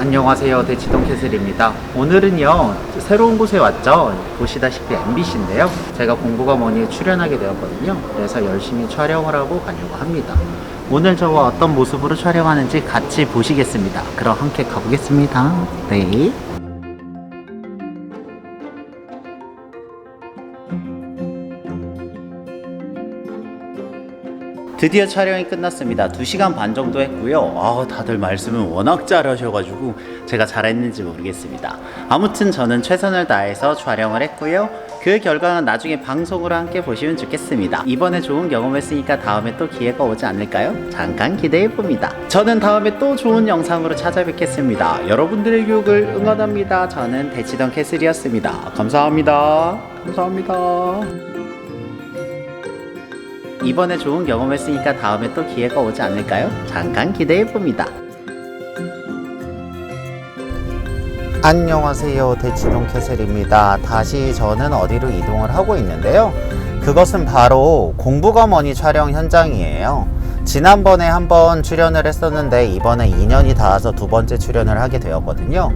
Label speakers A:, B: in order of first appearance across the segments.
A: 안녕하세요. 대치동 캐슬입니다. 오늘은요 새로운 곳에 왔죠? 보시다시피 MBC인데요. 제가 공부가 뭐니 출연하게 되었거든요. 그래서 열심히 촬영을 하고 가려고 합니다. 오늘 저와 어떤 모습으로 촬영하는지 같이 보시겠습니다. 그럼 함께 가보겠습니다. 네 드디어 촬영이 끝났습니다. 2시간 반 정도 했고요. 아, 다들 말씀을 워낙 잘하셔가지고 제가 잘했는지 모르겠습니다. 아무튼 저는 최선을 다해서 촬영을 했고요. 그 결과는 나중에 방송으로 함께 보시면 좋겠습니다. 이번에 좋은 경험했으니까 다음에 또 기회가 오지 않을까요? 잠깐 기대해 봅니다. 저는 다음에 또 좋은 영상으로 찾아뵙겠습니다. 여러분들의 교육을 응원합니다. 저는 대치동 캐슬이었습니다. 감사합니다. 감사합니다. 이번에 좋은 경험했으니까 다음에 또 기회가 오지 않을까요? 잠깐 기대해 봅니다. 안녕하세요. 대치동 캐슬입니다. 다시 저는 어디로 이동을 하고 있는데요. 그것은 바로 공부가머니 촬영 현장이에요. 지난번에 한번 출연을 했었는데 이번에 2년이 닿아서 두 번째 출연을 하게 되었거든요.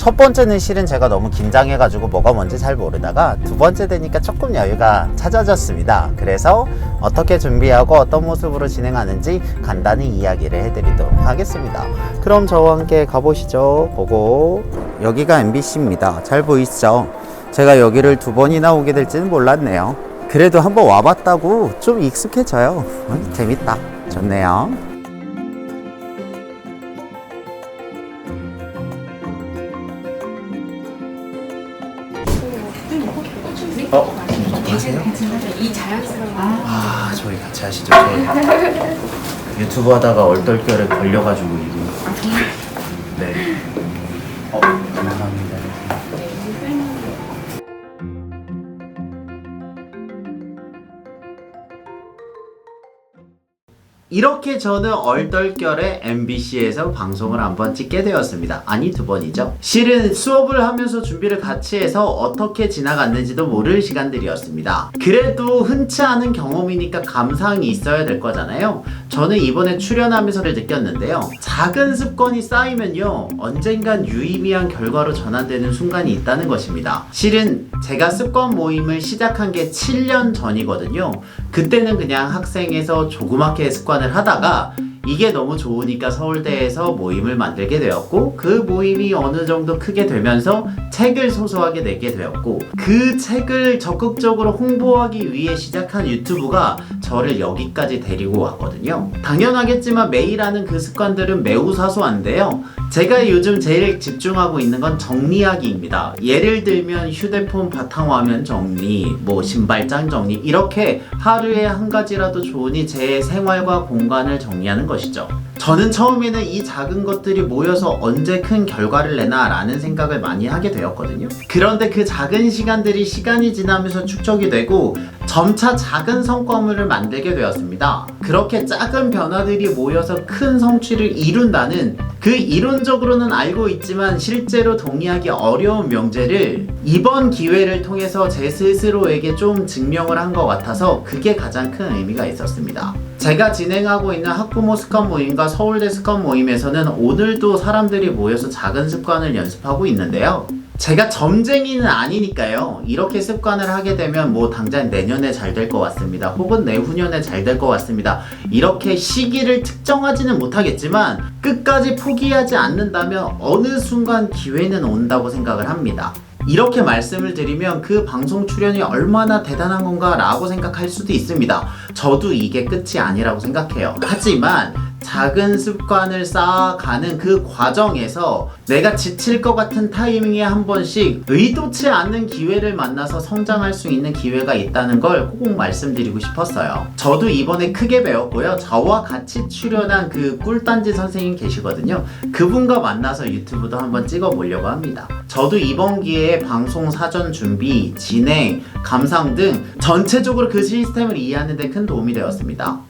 A: 첫 번째는 실은 제가 너무 긴장해가지고 뭐가 뭔지 잘 모르다가 두 번째 되니까 조금 여유가 찾아졌습니다. 그래서 어떻게 준비하고 어떤 모습으로 진행하는지 간단히 이야기를 해드리도록 하겠습니다. 그럼 저와 함께 가보시죠. 보고 여기가 MBC입니다. 잘 보이시죠? 제가 여기를 두 번이나 오게 될지는 몰랐네요. 그래도 한번 와봤다고 좀 익숙해져요. 어, 재밌다. 좋네요. 어? 안녕하세요.
B: 이 자연스러운
A: 아, 저희 같이 하시죠. 저 유튜브 하다가 얼떨결에 걸려가지고 이게. 네. 이렇게 저는 얼떨결에 MBC에서 방송을 한 번 찍게 되었습니다. 아니 두 번이죠. 실은 수업을 하면서 준비를 같이 해서 어떻게 지나갔는지도 모를 시간들이었습니다. 그래도 흔치 않은 경험이니까 감상이 있어야 될 거잖아요. 저는 이번에 출연하면서를 느꼈는데요. 작은 습관이 쌓이면요. 언젠간 유의미한 결과로 전환되는 순간이 있다는 것입니다. 실은 제가 습관 모임을 시작한 게 7년 전이거든요. 그때는 그냥 학생에서 조그맣게 습관 을 하다가 이게 너무 좋으니까 서울대에서 모임을 만들게 되었고 그 모임이 어느 정도 크게 되면서 책을 소소하게 내게 되었고 그 책을 적극적으로 홍보하기 위해 시작한 유튜브가 저를 여기까지 데리고 왔거든요. 당연하겠지만 매일 하는 그 습관들은 매우 사소한데요. 제가 요즘 제일 집중하고 있는 건 정리하기입니다. 예를 들면 휴대폰 바탕화면 정리, 뭐 신발장 정리 이렇게 하루에 한 가지라도 좋으니 제 생활과 공간을 정리하는 것이죠. 저는 처음에는 이 작은 것들이 모여서 언제 큰 결과를 내나 라는 생각을 많이 하게 되었거든요. 그런데 그 작은 시간들이 시간이 지나면서 축적이 되고 점차 작은 성과물을 만들게 되었습니다. 그렇게 작은 변화들이 모여서 큰 성취를 이룬다는 그 이론적으로는 알고 있지만 실제로 동의하기 어려운 명제를 이번 기회를 통해서 제 스스로에게 좀 증명을 한 것 같아서 그게 가장 큰 의미가 있었습니다. 제가 진행하고 있는 학부모 습관 모임과 서울대 습관 모임에서는 오늘도 사람들이 모여서 작은 습관을 연습하고 있는데요. 제가 점쟁이는 아니니까요. 이렇게 습관을 하게 되면 뭐 당장 내년에 잘 될 것 같습니다. 혹은 내후년에 잘 될 것 같습니다. 이렇게 시기를 특정하지는 못하겠지만 끝까지 포기하지 않는다면 어느 순간 기회는 온다고 생각을 합니다. 이렇게 말씀을 드리면 그 방송 출연이 얼마나 대단한 건가 라고 생각할 수도 있습니다. 저도 이게 끝이 아니라고 생각해요. 하지만 작은 습관을 쌓아가는 그 과정에서 내가 지칠 것 같은 타이밍에 한 번씩 의도치 않는 기회를 만나서 성장할 수 있는 기회가 있다는 걸 꼭 말씀드리고 싶었어요. 저도 이번에 크게 배웠고요. 저와 같이 출연한 그 꿀단지 선생님 계시거든요. 그분과 만나서 유튜브도 한번 찍어 보려고 합니다. 저도 이번 기회에 방송 사전 준비, 진행, 감상 등 전체적으로 그 시스템을 이해하는 데 큰 도움이 되었습니다.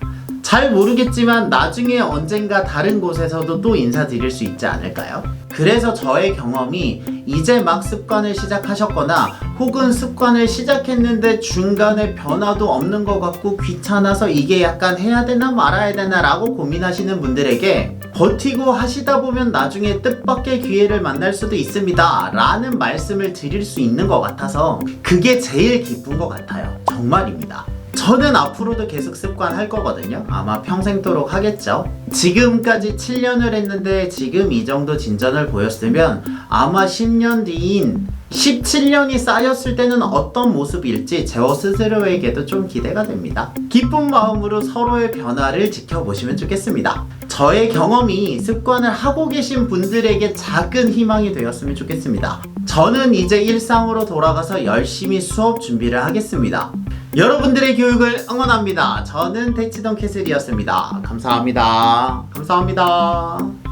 A: 잘 모르겠지만 나중에 언젠가 다른 곳에서도 또 인사드릴 수 있지 않을까요? 그래서 저의 경험이 이제 막 습관을 시작하셨거나 혹은 습관을 시작했는데 중간에 변화도 없는 것 같고 귀찮아서 이게 약간 해야 되나 말아야 되나 라고 고민하시는 분들에게 버티고 하시다 보면 나중에 뜻밖의 기회를 만날 수도 있습니다 라는 말씀을 드릴 수 있는 것 같아서 그게 제일 기쁜 것 같아요 정말입니다 저는 앞으로도 계속 습관할 거거든요. 아마 평생도록 하겠죠. 지금까지 7년을 했는데 지금 이 정도 진전을 보였으면 아마 10년 뒤인 17년이 쌓였을 때는 어떤 모습일지 저 스스로에게도 좀 기대가 됩니다. 기쁜 마음으로 서로의 변화를 지켜보시면 좋겠습니다. 저의 경험이 습관을 하고 계신 분들에게 작은 희망이 되었으면 좋겠습니다. 저는 이제 일상으로 돌아가서 열심히 수업 준비를 하겠습니다. 여러분들의 교육을 응원합니다. 저는 대치동 캐슬이었습니다. 감사합니다. 감사합니다.